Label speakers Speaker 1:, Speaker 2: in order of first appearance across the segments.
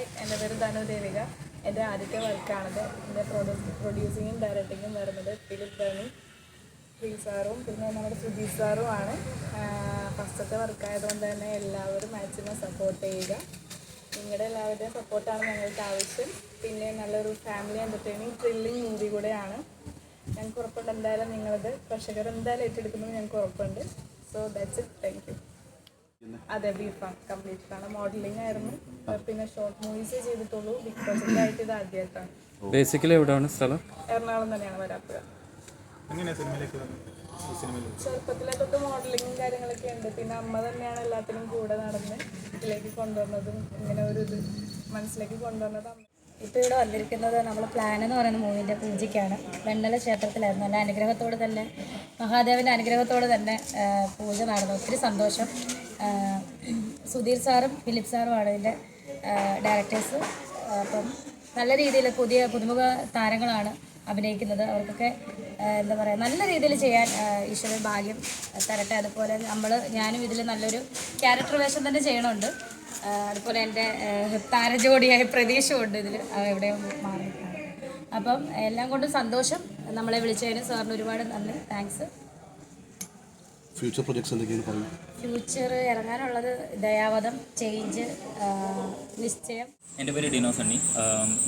Speaker 1: Hi. എന്റെ പേര് ധനു ദേവിക. എന്റെ ആദ്യത്തെ വർക്കാണത്. എന്റെ പ്രൊഡ്യൂസ് പ്രൊഡ്യൂസിങ്ങും ഡയറക്ടിങ്ങും വരുന്നത് ഫിലിപ്പ് ധനു ഫ്രീ സാറും പിന്നെ നമ്മുടെ സുധീർ സാറും ആണ്. ഫസ്റ്റത്തെ വർക്കായതുകൊണ്ട് തന്നെ എല്ലാവരും മാക്സിമം സപ്പോർട്ട് ചെയ്യുക. നിങ്ങളുടെ എല്ലാവരുടെയും സപ്പോർട്ടാണ് ഞങ്ങൾക്ക് ആവശ്യം. പിന്നെ നല്ലൊരു ഫാമിലി എന്റർടൈനിങ് ത്രില്ലിങ് മൂവി കൂടെയാണ്. ഞങ്ങൾക്ക് ഉറപ്പുണ്ട്. എന്തായാലും നിങ്ങളത് പ്രേക്ഷകർ എന്തായാലും ഏറ്റെടുക്കുന്നത് ഞങ്ങൾക്ക് ഉറപ്പുണ്ട്. So that's it thank you അതെ ബിഫാം കംപ്ലീറ്റ് ആണ്. മോഡലിംഗ് ആയിരുന്നു. പിന്നെ ഷോർട്ട് മൂവീസ് ചെയ്തിട്ടുള്ളൂ. ബിഗ് പ്രൊജക്റ്റ് ആയിട്ട് ഇത് ആദ്യമായിട്ടാണ്
Speaker 2: ബേസിക്കലി എവിടെയാണ് സ്ഥലം?
Speaker 1: എറണാകുളം തന്നെയാണ് വരാപ്പുഴ.
Speaker 3: എങ്ങനെയാ സിനിമയിലേക്ക് വന്നത്? ഈ സിനിമയിൽ?
Speaker 1: ചെറുപ്പത്തിലെ തൊട്ട് മോഡലിങ്ങും കാര്യങ്ങളൊക്കെ ഉണ്ട്. പിന്നെ അമ്മ തന്നെയാണ് എല്ലാത്തിനും കൂടെ നടന്ന് ഇതിലേക്ക് കൊണ്ടുവന്നതും ഇങ്ങനെ ഒരു ഇത് മനസ്സിലേക്ക് കൊണ്ടുവന്നത്. അമ്മ
Speaker 4: ഇപ്പോൾ ഇവിടെ വന്നിരിക്കുന്നത് നമ്മൾ പ്ലാൻ എന്ന് പറയുന്ന മൂവിന്റെ പൂജയ്ക്കാണ്. വെണ്ണല ക്ഷേത്രത്തിലായിരുന്നു. നല്ല അനുഗ്രഹത്തോട് തന്നെ മഹാദേവന്റെ അനുഗ്രഹത്തോട് തന്നെ പൂജ നടന്നു. ഒത്തിരി സന്തോഷം. സുധീർ സാറും ഫിലിപ്പ് സാറും ആണ് ഇതിന്റെ ഡയറക്ടേഴ്സ് അപ്പം നല്ല രീതിയിൽ പുതിയ പുതുമുഖ താരങ്ങളാണ് അഭിനയിക്കുന്നത്. അവർക്കൊക്കെ എന്താ പറയുക നല്ല രീതിയിൽ ചെയ്യാൻ ഈശ്വരൻ ഭാഗ്യം തരട്ടെ. അതുപോലെ നമ്മൾ ഞാനും ഇതിൽ നല്ലൊരു ക്യാരക്ടർ വേഷം തന്നെ ചെയ്യണമുണ്ട് അതുപോലെ എന്റെ താരജോടിയായ പ്രതീക്ഷയുണ്ട് ഇതിൽ എവിടെയോ മാറി നിൽക്കുകയാണ്. അപ്പം എല്ലാം കൊണ്ടും സന്തോഷം. നമ്മളെ വിളിച്ചതിന് സാറിന് ഒരുപാട് നന്ദി. താങ്ക്സ്
Speaker 5: ഫ്യൂച്ചർ പ്രൊജക്ട്സ് എന്തൊക്കെയാണ് പറയുന്നത്?
Speaker 4: ഫ്യൂച്ചർ ഇറങ്ങാനുള്ളത് ദയാവധം ചേഞ്ച് നിശ്ചയം.
Speaker 6: എന്റെ പേര് ഡിനോ സണ്ണി.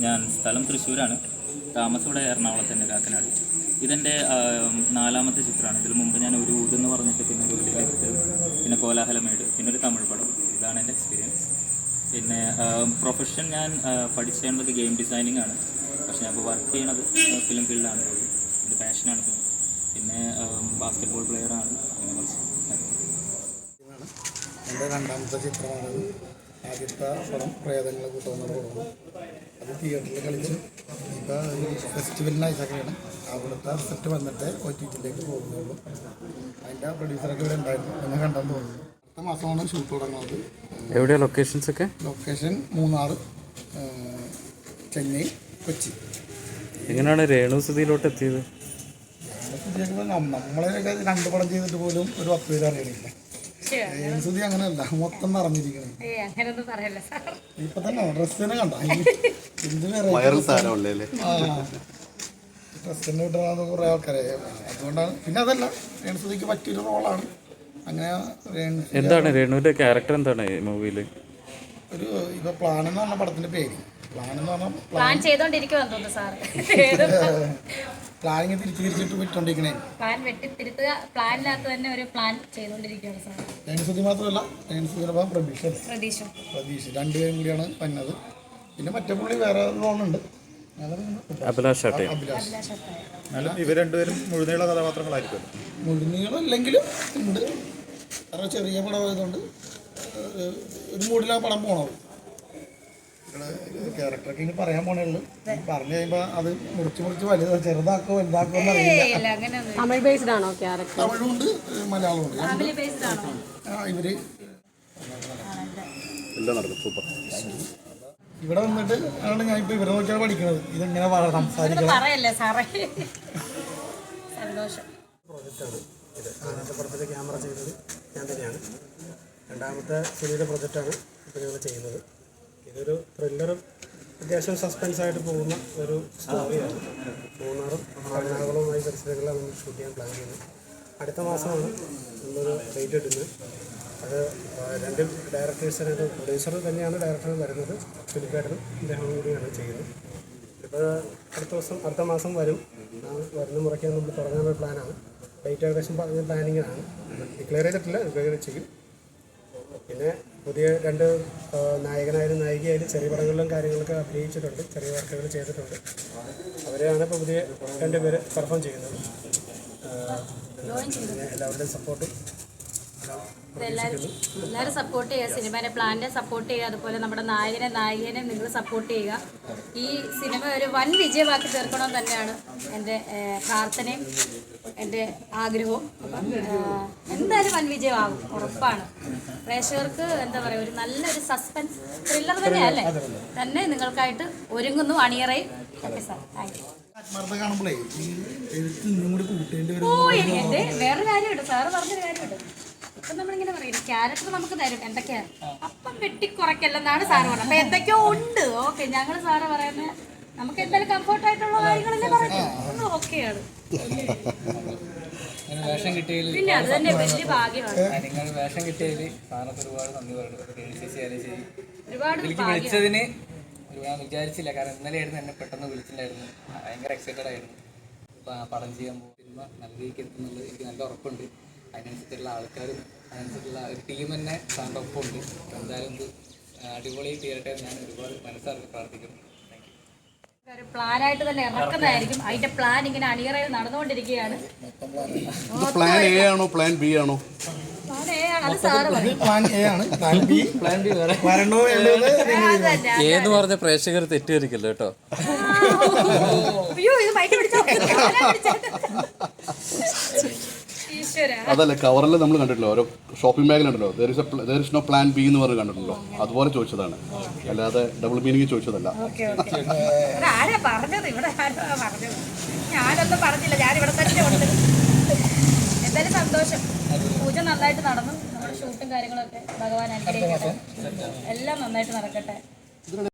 Speaker 6: ഞാൻ സ്ഥലം തൃശ്ശൂരാണ്. താമസം ഇവിടെ എറണാകുളത്ത് തന്നെ കാക്കനാട്. ഇതെന്റെ നാലാമത്തെ ചിത്രമാണ്. ഇതിന് മുമ്പ് ഞാൻ ഒരു ഊതെന്ന് പറഞ്ഞിട്ട് പിന്നെ ഒരു ഡിലക്ട് പിന്നെ കോലാഹലമേട്. പിന്നെ ഒരു തമിഴ് പടം. ഇതാണ് എന്റെ എക്സ്പീരിയൻസ് പിന്നെ പ്രൊഫഷൻ ഞാൻ പഠിച്ചേണ്ടത് ഗെയിം ഡിസൈനിങ് ആണ്. പക്ഷേ ഞാൻ ഇപ്പോൾ വർക്ക് ചെയ്യണത് ഫിലിം ഫീൽഡാണ് എന്റെ പാഷനാണ് പിന്നെ ബാസ്കറ്റ്ബോൾ പ്ലെയറാണ്
Speaker 7: എന്റെ രണ്ടാമത്തെ ചിത്രമാണ് ആദ്യത്തെ പടം പ്രേതങ്ങളെ കൂട്ടുന്ന പടമാണ്. അത് തിയേറ്ററിൽ കളിച്ച് ഇപ്പോൾ ഒരു ഫെസ്റ്റിവലിന് അയച്ചൊക്കെയാണ്. അവിടുത്തെ റിസൾട്ട് വന്നിട്ട് ഒ ടി ടിയിലേക്ക് പോകുന്നുള്ളൂ അതിന്റെ പ്രൊഡ്യൂസറൊക്കെ ഇവിടെ ഉണ്ടായിരുന്നു. എന്നെ കണ്ടെന്ന് തോന്നുന്നു അടുത്ത മാസമാണ് ഷൂട്ട് തുടങ്ങുന്നത്.
Speaker 2: എവിടെയാ ലൊക്കേഷൻസ് ഒക്കെ?
Speaker 7: ലൊക്കേഷൻ മൂന്നാർ ചെന്നൈ കൊച്ചി.
Speaker 2: എങ്ങനെയാണ് രേണു സ്ഥിതിയിലോട്ട് എത്തിയത്?
Speaker 7: നമ്മളെയൊക്കെ രണ്ട് പടം ചെയ്തിട്ട് പോലും ഒരു പത്ത് പേര് അറിയണില്ല സുധി അങ്ങനെയല്ല മൊത്തം നിറഞ്ഞിരിക്കണേ
Speaker 4: ഏ തന്നെ
Speaker 7: ഡ്രസ് തന്നെ ഡ്രസ്സിനെ കണ്ട? ഡ്രസ്സിന് വിട്ടുന്ന കുറേ ആൾക്കാരെ അതുകൊണ്ടാണ്. പിന്നെ അതല്ല രേണുസുതിക്ക് പറ്റിയൊരു റോളാണ് അങ്ങനെ
Speaker 2: എന്താണ് രേണുവിന്റെ ക്യാരക്ടർ എന്താണ് ഈ മൂവിയിൽ
Speaker 7: ഒരു ഇപ്പൊ പ്ലാൻ എന്ന് പറഞ്ഞ പടത്തിന്റെ പേര്. പ്ലാൻ എന്ന് പറഞ്ഞാൽ
Speaker 4: പ്ലാൻ ചെയ്തോണ്ടിരിക്കുവാന്ന് തോന്നുന്നു സാർ
Speaker 7: പ്ലാനിങ് തിരിച്ചു തിരിച്ചിട്ട് വിട്ടോണ്ടിരിക്കണേ.
Speaker 4: പ്ലാൻ വെട്ടി തിരുത്തുക പ്ലാനിനകത്ത് തന്നെ ഒരു പ്ലാൻ ചെയ്തുകൊണ്ടിരിക്കുകയാണ് സാർ
Speaker 7: രേണുസുതി മാത്രമല്ല രേണുസുതിനൊപ്പം പ്രതീക്ഷ.
Speaker 4: പ്രതീക്ഷ.
Speaker 7: പ്രതീക്ഷ. രണ്ടുപേരും കൂടിയാണ് വന്നത്. പിന്നെ മറ്റേ പുള്ളി വേറെ ലോണുണ്ട്
Speaker 2: അഭിലാഷ്
Speaker 3: ഇവർ രണ്ടുപേരും മുഴുനീള കഥാപാത്രങ്ങളായിരിക്കും
Speaker 7: മുഴുനീളല്ലെങ്കിലും ഉണ്ട്. കാരണം ചെറിയ പടമായതുകൊണ്ട് ഒരു മൂടിലാ പടം പോണത്. ക്യാരക്ടറൊക്കെ ഇനി പറയാൻ പോണുള്ളൂ പറഞ്ഞു കഴിയുമ്പോ അത് മുറിച്ച് മുറിച്ച് വലുതാ ചെറുതാക്കോ വലുതാക്കോ എന്നറിയില്ല
Speaker 4: ഇല്ല അങ്ങനെയൊന്നും
Speaker 8: തമിഴ് ബേസ്ഡ് ആണോ ക്യാരക്ടർ
Speaker 7: തമിഴുണ്ട് മലയാളമുണ്ട്
Speaker 4: ഫാമിലി ബേസ്ഡ് ആണോ?
Speaker 7: ആ, ഇവർ
Speaker 5: എല്ലാം നടക്കും സൂപ്പർ.
Speaker 7: ഇവിടെ വന്നിട്ട് ആണ് ഞാൻ ഇപ്പൊ ഇവരെ നോക്കിയാണ് പഠിക്കുന്നത് ഇതെങ്ങനെ സംസാരിക്കണം?
Speaker 9: പ്രോജക്റ്റാണ് ഇത്. ആദ്യത്തെ ക്യാമറ ചെയ്തത് ഞാൻ തന്നെയാണ്. രണ്ടാമത്തെ സിനിമയുടെ പ്രൊജക്റ്റാണ് ഇപ്പോൾ ഞങ്ങൾ ചെയ്യുന്നത്. ഇതൊരു ത്രില്ലറും അത്യാവശ്യം സസ്പെൻസ് ആയിട്ട് പോകുന്ന ഒരു സ്റ്റോറിയാണ് മൂന്നാറും എറണാകുളവുമായി പരിസരങ്ങളിലാണ് നമ്മൾ ഷൂട്ട് ചെയ്യാൻ പ്ലാൻ ചെയ്യുന്നത് അടുത്ത മാസമാണ് നമ്മളൊരു ഡേറ്റ് ഇടുന്നത്. അത് രണ്ട് ഡയറക്ടേഴ്സ് രണ്ട് പ്രൊഡ്യൂസർ തന്നെയാണ് ഡയറക്ടർ വരുന്നത്. ഫിലിപ്പേട്ടനും അദ്ദേഹം കൂടിയാണ് ചെയ്യുന്നത്. ഇപ്പോൾ അടുത്ത ദിവസം അടുത്ത മാസം വരും. വരുന്ന മുറയ്ക്ക് നമ്മൾ തുടങ്ങാനുള്ള പ്ലാനാണ് ഡേറ്റ് ഏകദേശം പ്ലാനിങ്ങിലാണ് ഡിക്ലെയർ ചെയ്തിട്ടില്ല ഡിക്ലെയർ ചെയ്യും. പിന്നെ പുതിയ രണ്ട് നായകനായാലും നായികയായാലും ചെറിയ പടങ്ങളിലും കാര്യങ്ങളൊക്കെ അഭിനയിച്ചിട്ടുണ്ട് ചെറിയ വർക്കുകൾ ചെയ്തിട്ടുണ്ട്. അവരെയാണ് ഇപ്പോൾ പുതിയ രണ്ട് പേര് പെർഫോം ചെയ്യുന്നത്. പിന്നെ എല്ലാവരുടെയും സപ്പോർട്ടും
Speaker 4: എല്ലാവരും സപ്പോർട്ട് ചെയ്യുക. സിനിമേനെ പ്ലാനിനെ സപ്പോർട്ട് ചെയ്യുക. അതുപോലെ നമ്മുടെ നായകനെ നായികനെ നിങ്ങൾ സപ്പോർട്ട് ചെയ്യുക. ഈ സിനിമ ഒരു വൻ വിജയമാക്കി തീർക്കണം തന്നെയാണ് എന്റെ പ്രാർത്ഥനയും. എന്റെ ആഗ്രഹവും. അപ്പം എന്തായാലും വൻ വിജയമാകും. ഉറപ്പാണ്. പ്രേക്ഷകർക്ക് എന്താ പറയുക ഒരു നല്ലൊരു സസ്പെൻസ് ത്രില്ലർ തന്നെയല്ലേ തന്നെ നിങ്ങൾക്കായിട്ട് ഒരുങ്ങുന്നു അണിയറയും. Okay sir thank you.
Speaker 7: ആത്മാർത്ഥ കാണുമ്പോഴേ ഈ എഴുത്ത് ഇന്നും കൂടി കൂട്ടേണ്ടി വരും.
Speaker 4: ഓ എന്റെ വേറൊരു കാര്യമുണ്ട്. സാറ് പറഞ്ഞൊരു കാര്യമുണ്ട്. ഇപ്പൊ നമ്മളിങ്ങനെ പറയും ക്യാരക്ടർ നമുക്ക് തരും എന്തൊക്കെയാ? അപ്പം വെട്ടിക്കുറയ്ക്കല്ലെന്നാണ് സാറ് പറഞ്ഞത്. അപ്പൊ എന്തൊക്കെയോ ഉണ്ട്. ഓക്കെ ഞങ്ങൾ സാറ് പറയുന്നത് നമുക്ക് എന്തായാലും കംഫർട്ട് ആയിട്ടുള്ള കാര്യങ്ങളല്ലേ പറയുന്നത്. ഓക്കെയാണ്.
Speaker 8: വേഷം കിട്ടിയതിൽ
Speaker 4: പിന്നെ അത് തന്നെ വലിയ ഭാഗ്യമാണ്.
Speaker 8: നിങ്ങൾ വേഷം കിട്ടിയതിൽ സാറിനൊക്കെ ഒരുപാട് നന്ദി പറയുന്നു.
Speaker 4: ഒരുപാട്
Speaker 8: വിളിച്ചതിന് ഒരു- ഞാൻ വിചാരിച്ചില്ല. കാരണം ഇന്നലെ ആയിരുന്നു എന്നെ പെട്ടെന്ന് വിളിച്ചിട്ടുണ്ടായിരുന്നു. ഭയങ്കര എക്സൈറ്റഡ് ആയിരുന്നു. പടം ചെയ്യാൻ പോകും സിനിമ നല്ല രീതിക്ക് എത്തുന്നുള്ളത് എനിക്ക് നല്ല ഉറപ്പുണ്ട്. അതിനനുസരിച്ചുള്ള ആൾക്കാരും അതിനനുസരിച്ചുള്ള ഒരു ടീം തന്നെ സാറിന്റെ ഒപ്പമുണ്ട്. എന്തായാലും ഇത് അടിപൊളി തീരട്ടെ ഞാൻ ഒരുപാട് മനസ്സറിഞ്ഞ് പ്രാർത്ഥിക്കുന്നു.
Speaker 4: പ്ലാനായിട്ട് തന്നെ ഇറക്കുന്നതായിരിക്കും. അതിന്റെ പ്ലാൻ ഇങ്ങനെ അണിയറയിൽ നടന്നുകൊണ്ടിരിക്കുകയാണ്.
Speaker 5: ഇത് പ്ലാൻ എ ആണോ പ്ലാൻ ബി ആണോ?
Speaker 4: പ്ലാൻ എ ആണ്. അത് സാറ് പറയും.
Speaker 7: പ്ലാൻ എ ആണ്. പ്ലാൻ ബി പ്ലാൻ ബി വരണോ എന്നുള്ളത്
Speaker 4: അത് തന്നെ
Speaker 2: ഏന്ന് പറഞ്ഞ പ്രേക്ഷകർ തെറ്റിദ്ധരിക്കല്ലോ കേട്ടോ.
Speaker 4: അയ്യോ ഇത് മൈക്ക് പിടിച്ചോ
Speaker 5: അതല്ല കവറിൽ നമ്മൾ കണ്ടിട്ടില്ല? ഓരോ ഷോപ്പിംഗ് ബാഗിൽ ഉണ്ടല്ലോ is there is no plan B എന്ന് പറഞ്ഞ് കണ്ടിട്ടുണ്ടല്ലോ അതുപോലെ ചോദിച്ചതാണ്. അല്ലാതെ ഡബിൾ മീനിങ് ചോദിച്ചതല്ല.
Speaker 4: ഞാനൊന്നും പറഞ്ഞില്ല. ഞാൻ ഇവിടെ തന്നെ ഉണ്ട്. എന്തായാലും സന്തോഷം. പൂജ നന്നായിട്ട് നടന്നു. നമ്മുടെ ഷൂട്ടും കാര്യങ്ങളൊക്കെ ഭഗവാൻ അനുഗ്രഹിക്കട്ടെ. എല്ലാം നന്നായിട്ട് നടക്കട്ടെ.